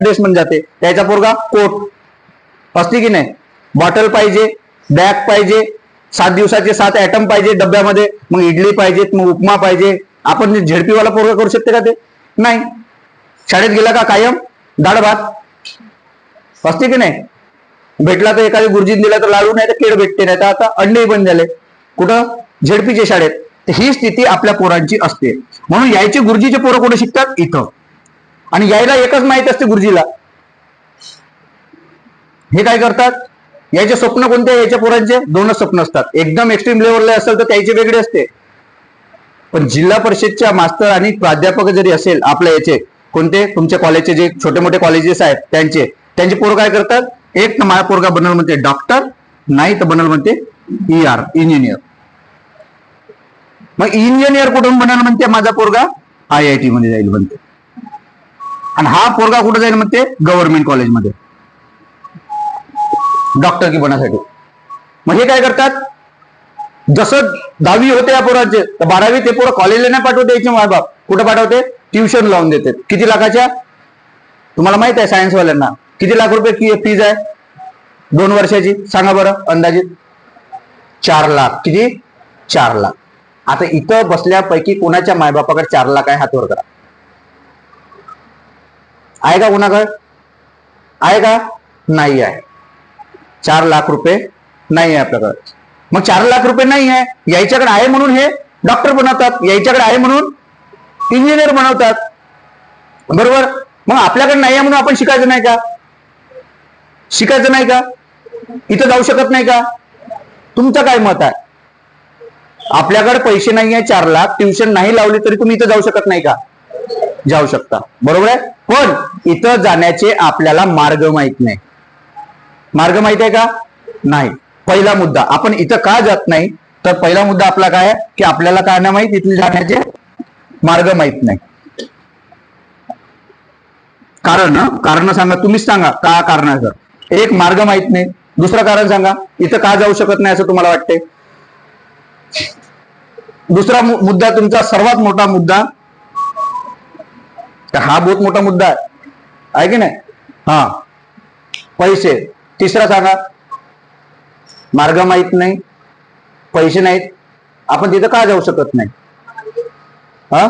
Dress म्हणून जाते. त्याचा पोरगा कोट. असते की नाही? बॉटल पाहिजे बॅग पाहिजे सात दिवसाचे सात ऍटम पाहिजे डब्यामध्ये मग इडली पाहिजेत मग उपमा पाहिजे. आपण झेडपीवाला पोरगा करू शकते का ते? नाही. शाळेत गेला का कायम? डाळ भात. असते की नाही? भेटला तर एखादी गुरुजीन दिला तर लाडू नाही तर केळ भेटते नाही तर आता अंडेही बंद झाले. कुठं? झेडपीचे शाळेत. ही स्थिती आपल्या पोरांची असते. म्हणून यायचे गुरुजीचे पोरं कुठे शिकतात? इथं. आणि यायला एकच माहीत असते गुरुजीला. हे काय करतात? याचे स्वप्न कोणते याच्या पोरांचे? दोनच स्वप्न असतात. एकदम एक्स्ट्रीम लेवलला असेल तर त्याचे वेगळे असते. पण जिल्हा परिषदच्या मास्तर आणि प्राध्यापक जरी असेल आपल्या याचे कोणते? तुमच्या कॉलेजचे जे छोटे मोठे कॉलेजेस आहेत त्यांचे. त्यांचे पोरं काय करतात? एक तर माझा पोरगा बनल म्हणते डॉक्टर नाही तर बनल म्हणते ई आर इंजिनियर मग इंजिनियर कुठून बनल म्हणते माझा पोरगा? आय आय टी मध्ये जाईल म्हणते. आणि हा पोरगा कुठे जाईल म्हणते गव्हर्नमेंट कॉलेजमध्ये डॉक्टर की बनण्यासाठी मग हे काय करतात? जसं दहावी होते या पोरांचे तर बारावी ते पोरं कॉलेजला नाही पाठवते याचे माय बाप कुठं पाठवते? ट्युशन लावून देते. किती लाखाच्या? तुम्हाला माहीत आहे सायन्स वाल्यांना किती लाख रुपये फीज आहे? दोन वर्षाची. सांगा बरं अंदाजे. चार लाख. किती? चार लाख. आता इथं बसल्यापैकी कोणाच्या मायबापाकडे चार लाख आहे हात वर करा. आहे का कोणाकडे आहे का? नाही आहे. चार लाख रुपये नाही आहे आपल्याकडे. मग चार लाख रुपये नाही आहे. यायच्याकडे आहे म्हणून हे डॉक्टर बनवतात. यायच्याकडे आहे म्हणून इंजिनियर बनवतात. बरोबर? मग आपल्याकडे नाही आहे म्हणून आपण शिकायचं नाही का? शिकायचं नाही का? इथं जाऊ शकत नाही का? तुमचं काय मत आहे? आपल्याकडे पैसे नाही आहे चार लाख. ट्युशन नाही लावली तरी तुम्ही इथं जाऊ शकत नाही का? जाऊ शकता. बरोबर आहे? पण इथं जाण्याचे आपल्याला मार्ग माहीत नाही. मार्ग माहीत आहे का? नाही. पहिला मुद्दा आपण इथं का जात नाही? तर पहिला मुद्दा आपला काय आहे? की आपल्याला काय नाही माहीत? इथले जाण्याचे मार्ग माहीत नाही. कारण कारण सांगा तुम्हीच सांगा का कारण आहे? एक मार्ग माहीत नाही. दुसरं कारण सांगा इथं का जाऊ शकत नाही असं तुम्हाला वाटते दुसरा मुद्दा तुमचा सर्वात मोठा मुद्दा तर हा बहुत मोठा मुद्दा आहे. आहे की नाही? हा. पैसे. तिसरा सांगा. मार्ग माहीत नाही. पैसे नाहीत. आपण तिथं का जाऊ शकत नाही? हा?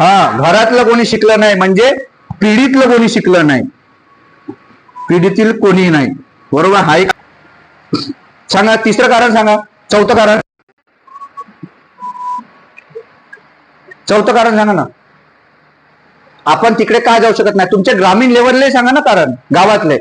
हा. घरातलं कोणी शिकलं नाही. म्हणजे पिढीतलं कोणी शिकलं नाही. पिढीतील कोणी नाही. बरोबर? हा एक सांगा. तिसरं कारण सांगा. चौथं कारण चौथं कारण सांगा ना. आपण तिकडे का जाऊ शकत नाही? तुमच्या ग्रामीण लेवलले सांगा ना कारण गावातले.